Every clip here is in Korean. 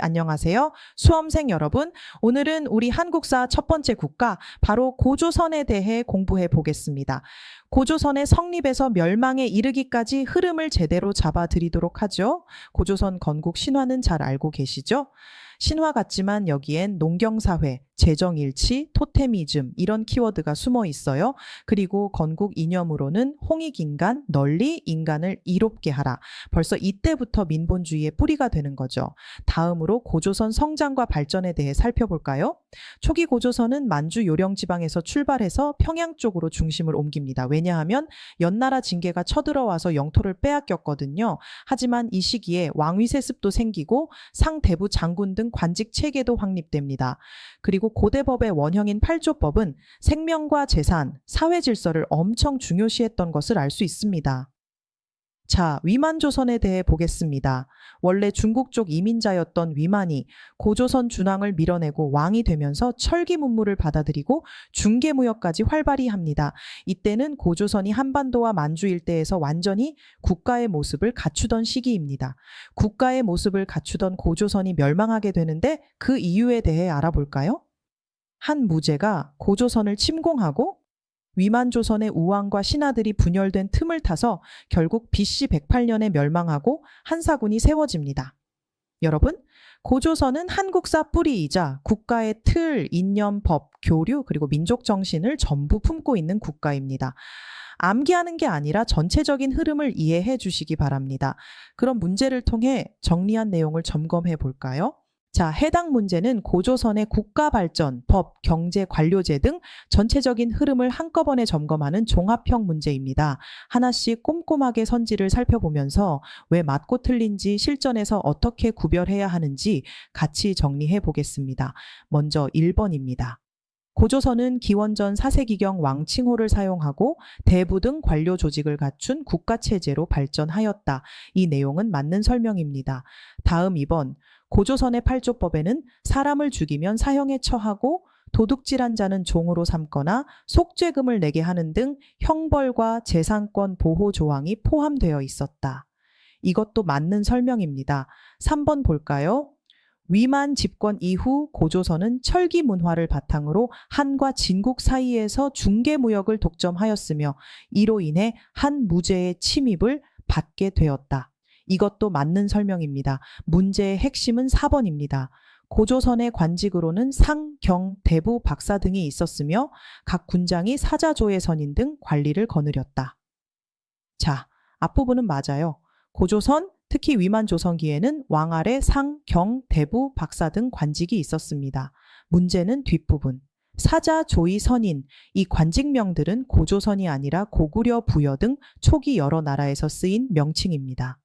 안녕하세요. 수험생 여러분. 오늘은 우리 한국사 첫 번째 국가, 바로 고조선에 대해 공부해 보겠습니다. 고조선의 성립에서 멸망에 이르기까지 흐름을 제대로 잡아드리도록 하죠. 고조선 건국 신화는 잘 알고 계시죠? 신화 같지만 여기엔 농경사회, 재정일치, 토테미즘 이런 키워드가 숨어 있어요. 그리고 건국 이념으로는 홍익인간, 널리 인간을 이롭게 하라. 벌써 이때부터 민본주의의 뿌리가 되는 거죠. 다음으로 고조선 성장과 발전에 대해 살펴볼까요? 초기 고조선은 만주 요령 지방에서 출발해서 평양 쪽으로 중심을 옮깁니다. 왜냐하면 연나라 징계가 쳐들어와서 영토를 빼앗겼거든요. 하지만 이 시기에 왕위 세습도 생기고 상대부 장군 등 관직 체계도 확립됩니다. 그리고 고대법의 원형인 팔조법은 생명과 재산, 사회 질서를 엄청 중요시했던 것을 알 수 있습니다. 자, 위만 조선에 대해 보겠습니다. 원래 중국 쪽 이민자였던 위만이 고조선 준왕을 밀어내고 왕이 되면서 철기 문물을 받아들이고 중개 무역까지 활발히 합니다. 이때는 고조선이 한반도와 만주 일대에서 완전히 국가의 모습을 갖추던 시기입니다. 국가의 모습을 갖추던 고조선이 멸망하게 되는데 그 이유에 대해 알아볼까요? 한 무제가 고조선을 침공하고 위만 조선의 우왕과 신하들이 분열된 틈을 타서 결국 BC 108년에 멸망하고 한사군이 세워집니다. 여러분, 고조선은 한국사 뿌리이자 국가의 틀, 이념, 법, 교류, 그리고 민족 정신을 전부 품고 있는 국가입니다. 암기하는 게 아니라 전체적인 흐름을 이해해 주시기 바랍니다. 그럼 문제를 통해 정리한 내용을 점검해 볼까요? 자, 해당 문제는 고조선의 국가 발전, 법, 경제, 관료제 등 전체적인 흐름을 한꺼번에 점검하는 종합형 문제입니다. 하나씩 꼼꼼하게 선지를 살펴보면서 왜 맞고 틀린지 실전에서 어떻게 구별해야 하는지 같이 정리해 보겠습니다. 먼저 1번입니다. 고조선은 기원전 4세기경 왕칭호를 사용하고 대부 등 관료 조직을 갖춘 국가체제로 발전하였다. 이 내용은 맞는 설명입니다. 다음 2번. 고조선의 팔조법에는 사람을 죽이면 사형에 처하고 도둑질한 자는 종으로 삼거나 속죄금을 내게 하는 등 형벌과 재산권 보호 조항이 포함되어 있었다. 이것도 맞는 설명입니다. 3번 볼까요? 위만 집권 이후 고조선은 철기 문화를 바탕으로 한과 진국 사이에서 중개 무역을 독점하였으며 이로 인해 한 무제의 침입을 받게 되었다. 이것도 맞는 설명입니다. 문제의 핵심은 4번입니다. 고조선의 관직으로는 상, 경, 대부, 박사 등이 있었으며 각 군장이 사자조의 선인 등 관리를 거느렸다. 자, 앞부분은 맞아요. 고조선, 특히 위만 조선기에는 왕 아래 상, 경, 대부, 박사 등 관직이 있었습니다. 문제는 뒷부분. 사자, 조의, 선인, 이 관직명들은 고조선이 아니라 고구려, 부여 등 초기 여러 나라에서 쓰인 명칭입니다.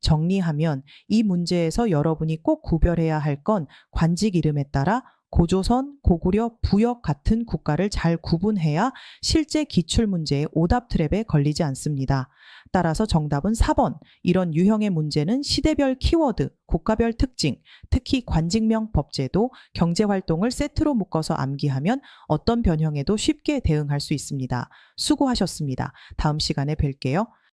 정리하면 이 문제에서 여러분이 꼭 구별해야 할 건 관직 이름에 따라 고조선, 고구려, 부역 같은 국가를 잘 구분해야 실제 기출 문제의 오답 트랩에 걸리지 않습니다. 따라서 정답은 4번. 이런 유형의 문제는 시대별 키워드, 국가별 특징, 특히 관직명 법제도, 경제활동을 세트로 묶어서 암기하면 어떤 변형에도 쉽게 대응할 수 있습니다. 수고하셨습니다. 다음 시간에 뵐게요.